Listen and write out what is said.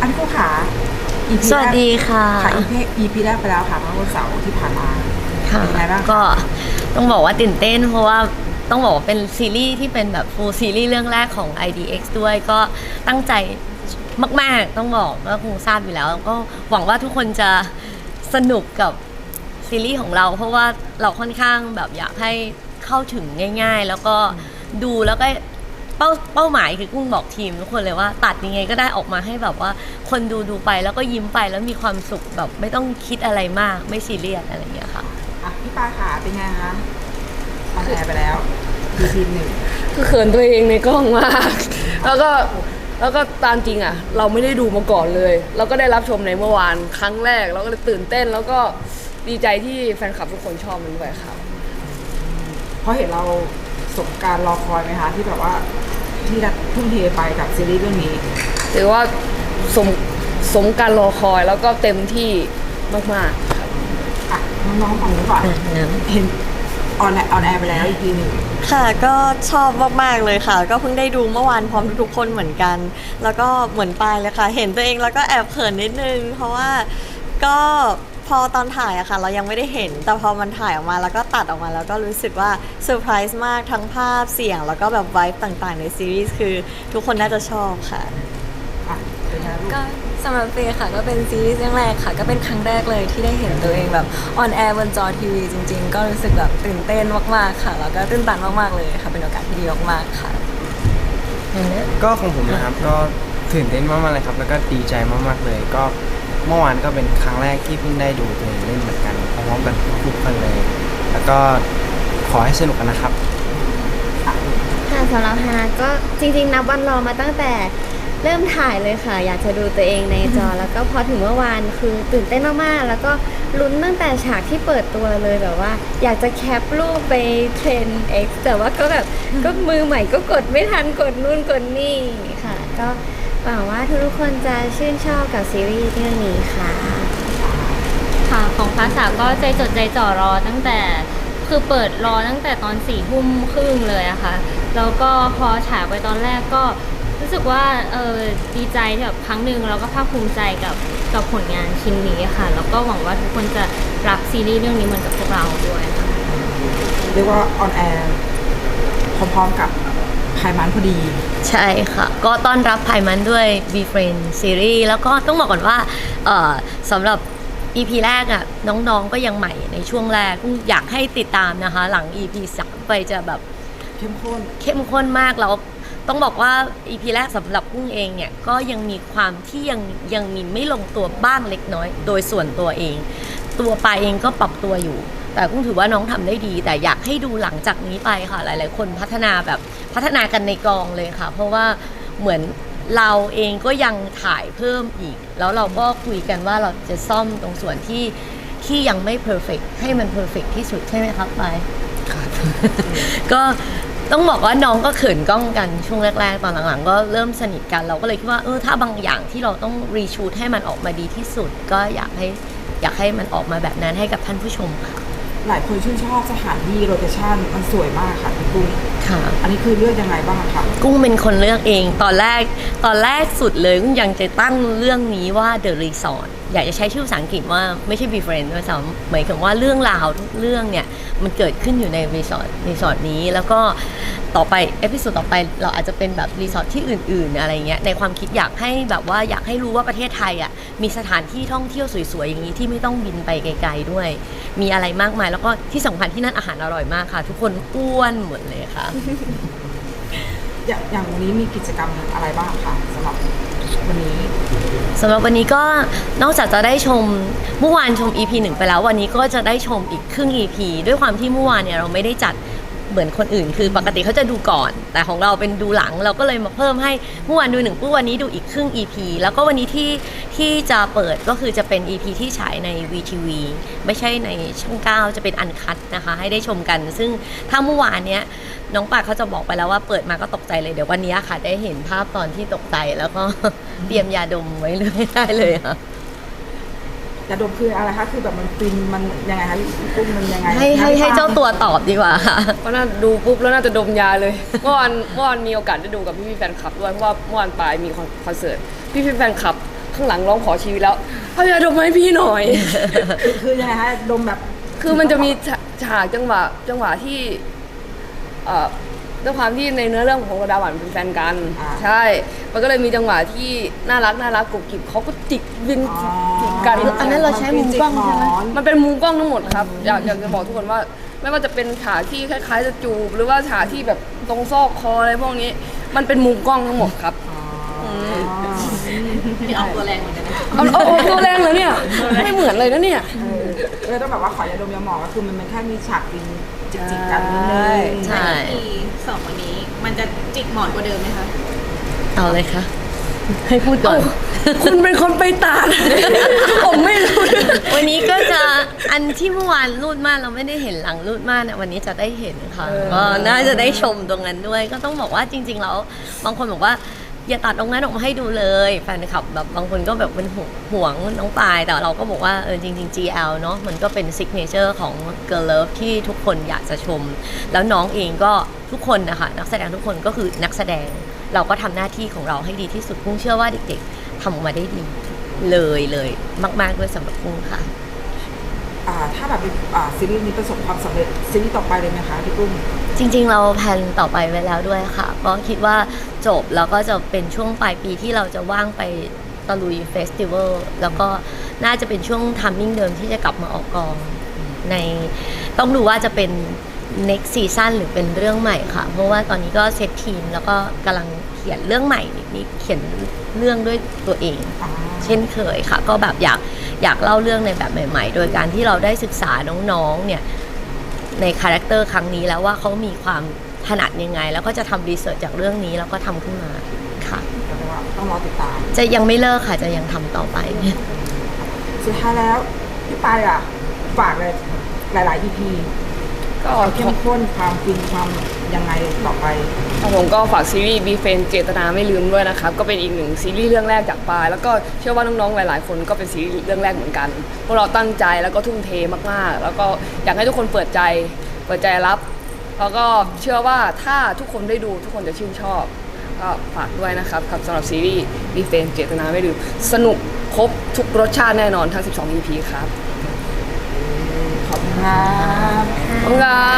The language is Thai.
อันผู้ขา EP สวัสดีค่ะ แรกค่ะ EP EP แรกไปแล้วค่ะเมื่อวันเสาร์ที่ผ่านมา ค่ะเป็นไงบ้างคะก็ต้องบอกว่าตื่นเต้น เพราะว่าต้องบอกว่าเป็นซีรีส์ที่เป็นแบบฟูลซีรีส์เรื่องแรกของ IDX ด้วยก็ตั้งใจมาก ๆ ต้องบอกก็คงทราบอยู่แล้ว ก็หวังว่าทุกคนจะสนุกกับซีรีส์ของเรา เพราะว่าเราค่อนข้างแบบอยากให้เข้าถึงง่าย ๆ แล้วก็ดูแล้วก็ เป้าเป้าหมายคือกุ้งบอกทีมทุกคนเลยว่าตัดยังไงก็ได้ออกมาให้แบบว่า คนดูดูไปแล้วก็ยิ้มไปแล้วมีความสุขแบบไม่ต้องคิดอะไรมากไม่ซีเรียสอะไรอย่างเงี้ยค่ะอะพี่ปาขาเป็นไงคะออนแอร์ไปแล้ว EP หนึ่งคือเขินตัวเองในกล้องมาก แล้วก็แล้วก็ตามจริงอะ เราไม่ได้ดูมาก่อนเลย เราก็ได้รับชมในเมื่อวานครั้งแรก เราก็เลยตื่นเต้นแล้วก็ดีใจที่แฟนคลับทุกคนชอบมันด้วยครับเพราะเห็นเรา สมการรอคอยไหมคะที่แบบว่าที่รัดทุ่มเทไปกับซีรีส์เรื่องนี้ ถือว่าสมสมการรอคอยแล้วก็เต็มที่มากๆครับอะน้องๆของนี้ก่อนเห็นออนแอร์ออนแอร์ไปแล้ว EP หนึ่งค่ะก็ชอบมาก ๆ เลยค่ะ ก็เพิ่งได้ดูเมื่อวานพร้อมทุกๆคนเหมือนกัน แล้วก็เหมือนปายเลยค่ะ เห็นตัวเองแล้วก็แอบเขินนิดนึง เพราะว่าก็ พอตอนถ่ายอะค่ะ เรายังไม่ได้เห็น แต่พอมันถ่ายออกมาแล้วก็ตัดออกมาแล้วก็รู้สึกว่าเซอร์ไพรส์มากทั้งภาพเสียง แล้วก็แบบไวฟ์ต่างๆ ในซีรีส์คือทุกคนน่าจะชอบค่ะอะเป็นไงลูกก็สำหรับเฟย์ค่ะก็เป็นซีรีส์เรื่องแรกค่ะ ก็เป็นครั้งแรกเลยที่ได้เห็นตัวเองแบบออนแอร์บนจอทีวีจริงๆ ก็รู้สึกแบบตื่นเต้นมากๆค่ะ แล้วก็ตื่นตันมากๆเลยค่ะ เป็นโอกาสที่ดีมากๆค่ะ ก็ของผมนะครับก็ตื่นเต้นมากๆเลยครับ แล้วก็ดีใจมากๆเลยก็ เมื่อวานก็เป็นครั้งแรกที่เพิ่งได้ดูตัวเองเล่นเหมือนกันพร้อมกันทุกคนเลย แล้วก็ขอให้สนุกกันนะครับ ค่ะสำหรับฮานะก็จริงๆ นับวันรอมาตั้งแต่เริ่มถ่ายเลยค่ะ อยากจะดูตัวเองในจอ แล้วก็พอถึงเมื่อวานคือตื่นเต้นมากๆ แล้วก็ลุ้นตั้งแต่ฉากที่เปิดตัวเลยแบบว่า อยากจะแคปรูปไปเทรน X แต่ว่าก็แบบก็มือใหม่ก็กดไม่ทันกดนู่นกดนี่ค่ะ ก็ หวังว่าทุกๆคนจะชื่นชอบกับซีรีส์เรื่องนี้ค่ะ ค่ะของภาษาก็ใจจดใจจ่อรอตั้งแต่คือเปิดรอตั้งแต่ตอนสี่ทุ่มครึ่งเลยอะค่ะ แล้วก็พอฉายไปตอนแรกก็รู้สึกว่าเออดีใจที่แบบครั้งหนึ่งแล้วก็ภาคภูมิใจกับกับผลงานชิ้นนี้ค่ะ แล้วก็หวังว่าทุกคนจะรักซีรีส์เรื่องนี้เหมือนกับพวกเราด้วยค่ะเรียกว่าออนแอร์พร้อมๆกับ ไพมันพอดี ใช่ค่ะ ก็ต้อนรับภายมันด้วย b f r i e n d ซีรีส์แล้วก็ต้องบอกก่อนว่าเอ่อสำหรับ EP แรกอะน้องๆก็ยังใหม่ในช่วงแรกกุ้งอยากให้ติดตามนะคะ หลัง EP 3 ไปจะแบบเข้มข้นเข้มข้นมากแล้วต้องบอกว่า EP แรกสำหรับกุ้งเองเนี่ยก็ยังมีความที่ยังยังมีไม่ลงตัวบ้างเล็กน้อย โดยส่วนตัวเอง ตัวปายเองก็ปรับตัวอยู่ แต่กุ้งถือว่าน้องทำได้ดี แต่อยากให้ดูหลังจากนี้ไปค่ะ หลาย ๆ คนพัฒนาแบบ พัฒนากันในกองเลยค่ะ เพราะว่าเหมือนเราเองก็ยังถ่ายเพิ่มอีก แล้วเราก็คุยกันว่าเราจะซ่อมตรงส่วนที่ที่ยังไม่เพอร์เฟกให้มันเพอร์เฟกที่สุดใช่ไหมครับปายก็ต้องบอกว่าน้องก็เขินกล้องกันช่วงแรก ๆ ตอนหลังๆ ก็เริ่มสนิทกันเราก็เลยคิดว่าเออถ้าบางอย่างที่เราต้องรีชูดให้มันออกมาดีที่สุด ก็อยากให้อยากให้มันออกมาแบบนั้นให้กับท่านผู้ชมค่ะ หลายคนชื่นชอบสถานที่โลเคชั่นมันสวยมากค่ะพี่กุ้งค่ะ อันนี้คือเลือกยังไงบ้างคะกุ้งเป็นคนเลือกเอง ตอนแรกตอนแรกสุดเลยกุ้งยังจะตั้งเรื่องนี้ว่า The Resort อยากจะใช้ชื่อภาษาอังกฤษว่าไม่ใช่ Be Friend ด้วยซ้ำหมายถึงว่าเรื่องราวทุกเรื่องเนี่ย มันเกิดขึ้นอยู่ในรีสอร์ทรีสอร์ทนี้แล้วก็ต่อไปเอพิ o d ดต่อไปเราอาจจะเป็นแบบรีสอร์ทที่อื่น ๆ อะไรเงี้ยในความคิดอยากให้แบบว่าอยากให้รู้ว่าประเทศไทยอะมีสถานที่ท่องเที่ยวสวยๆอย่างนี้ที่ไม่ต้องบินไปไกล ๆด้วย มีอะไรมากมาย แล้วก็ที่สำคัญที่นั่นอาหารอร่อยมากค่ะ ทุกคนอ้วนหมดเลยค่ะ อย่างอย่างวันนี้มีกิจกรรมอะไรบ้างคะสำหรับวันนี้ สำหรับวันนี้ก็นอกจากจะได้ชมเมื่อวานชม EP หนึ่งไปแล้ว วันนี้ก็จะได้ชมอีกครึ่ง EP ด้วยความที่เมื่อวานเนี่ยเราไม่ได้จัด เหมือนคนอื่น คือปกติเขาจะดูก่อน แต่ของเราเป็นดูหลังเราก็เลยมาเพิ่มให้เมื่อวานดูหนึ่งปุ๊บวันนี้ดูอีกครึ่ง EP แล้วก็วันนี้ที่ที่จะเปิดก็คือจะเป็น EP ที่ฉายใน VTV ไม่ใช่ในช่อง 9 จะเป็นอันคัดนะคะ ให้ได้ชมกัน ซึ่งถ้าเมื่อวานเนี้ยน้องปากเขาจะบอกไปแล้วว่าเปิดมาก็ตกใจเลยเดี๋ยววันนี้ค่ะ ได้เห็นภาพตอนที่ตกใจแล้วก็เตรียมยาดมไว้เลยได้เลยค่ะ ยาดมคืออะไรคะคือแบบมันฟินมันยังไงคะพี่กุ้งมันยังไงให้ให้ให้เจ้าตัวตอบดีกว่าค่ะ ก็น่าดูปุ๊บแล้วน่าจะดมยาเลยเมื่อวานเมื่อวานมีโอกาสได้ดูกับพี่พี่ๆแฟนคลับด้วยเพราะว่าเมื่อวานปลายมีคอนคอนเสิร์ตพี่พี่ๆแฟนคลับข้างหลังร้องขอชีวิตแล้วเอายาดมมาให้พี่หน่อย คือคือยังไงฮะดมแบบ คือมันจะมีฉาฉากจังหวะจังหวะที่เอ่อ ด้วยความที่ในเนื้อเรื่องของกระดาหวานเป็นแฟนกันใช่ มันก็เลยมีจังหวะที่น่ารักน่ารักกุบกิบเขาก็จิกวินอ๋อจิกกัน อันนั้นเราใช้มุมกล้องใช่ไหมจิกหนมันเป็นมุมกล้องทั้งหมดครับ อยากอยากจะบอกทุกคนว่า ไม่ว่าจะเป็นฉากที่คล้ายๆจะจูบ หรือว่าฉากที่แบบตรงซอกคออะไรพวกนี้ มันเป็นมุมกล้องทั้งหมดครับพี่ออกตัวแรงเหมือนกันเอาเอาเอาตัวแรงเลยเนี่ย ไม่เหมือนเลยนะเนี่ย เลยต้องแบบว่าขอยาดมยาหมองก็คือมันเป็นแค่มีฉากกินจิกๆกันนิดนึใช่งใช่สองวันนี้ มันจะจิกหมอนกว่าเดิมไหมคะ เอาเลยค่ะ ให้พูดก่อน คุณเป็นคนไปตัดผมไม่รู้วันนี้ก็จะอันที่เมื่อวานรูดม่านเราไม่ได้เห็นหลังรูดม่านเนี่ยวันนี้จะได้เห็นค่ะเออก็น่าจะได้ชมตรงนั้นด้วย ก็ต้องบอกว่าจริง ๆ แล้วบางคนบอกว่า อย่าตัดตรงนั้นออกมาให้ดูเลยแฟนคลับแบบบางคนก็แบบเป็นห่วงห่วงน้องปาย แต่เราก็บอกว่าเออจริง ๆ GL เนาะมันก็เป็นซิกเนเจอร์ของ Girl Love ที่ทุกคนอยากจะชม แล้วน้องเองก็ทุกคนนะคะนักแสดงทุกคนก็คือนักแสดง เราก็ทำหน้าที่ของเราให้ดีที่สุดพุ่งเชื่อว่าเด็กๆทำออกมาได้ดีเลยเลยมากๆด้วยสำหรับพุ่งค่ะอ่าถ้าแบบอ่าซีรีส์นี้ประสบความสำเร็จซีรีส์ต่อไปเลยไหมคะพี่กุ้งจริง ๆ เราแพลนต่อไปไว้แล้วด้วยค่ะ ก็คิดว่า จบแล้วก็จะเป็นช่วงปลายปีที่เราจะว่างไปตะลุยเฟสติวัลแล้วก็น่าจะเป็นช่วงทัมมิ่งเดิมที่จะกลับมาออกกองในต้องดูว่าจะเป็น next season หรือเป็นเรื่องใหม่ค่ะ เพราะว่าตอนนี้ก็เซตทีมแล้วก็กำลังเขียนเรื่องใหม่นี่เขียนเรื่องด้วยตัวเองอ่าเช่นเคยค่ะ ก็แบบอยากอยากเล่าเรื่องในแบบใหม่ ๆ โดยการที่เราได้ศึกษาน้องๆเนี่ยในคาแรคเตอร์ครั้งนี้แล้วว่าเขามีความ ถนัดยังไง แล้วก็จะทำรีเสิร์ชจากเรื่องนี้แล้วก็ทำขึ้นมาค่ะแต่ว่าต้องรอติดตาม จะยังไม่เลิกค่ะจะยังทำต่อไป สุดท้ายแล้วพี่ปายอะ ฝากเลยหลาย ๆ EP ก็ความเข้มข้นความฟินความยังไงต่อไป ผมก็ฝากซีรีส์บีเฟนเจตนาไม่ลืมด้วยนะครับ ก็เป็นอีกหนึ่งซีรีส์เรื่องแรกจากปาย แล้วก็เชื่อว่าน้อง ๆ หลาย ๆ คนก็เป็นซีรีส์เรื่องแรกเหมือนกันพวกเราตั้งใจแล้วก็ทุ่มเทมาก ๆ แล้วก็อยากให้ทุกคนเปิดใจ เปิดใจรับ แล้วก็เชื่อว่าถ้าทุกคนได้ดูทุกคนจะชื่นชอบ ก็ฝากด้วยนะครับกับสำหรับซีรีส์บีเฟนเจตนาไม่ลืมสนุกครบทุกรสชาติแน่นอนทั้ง 12 EP ครับ ขอบคุณครับขอบคุณครับ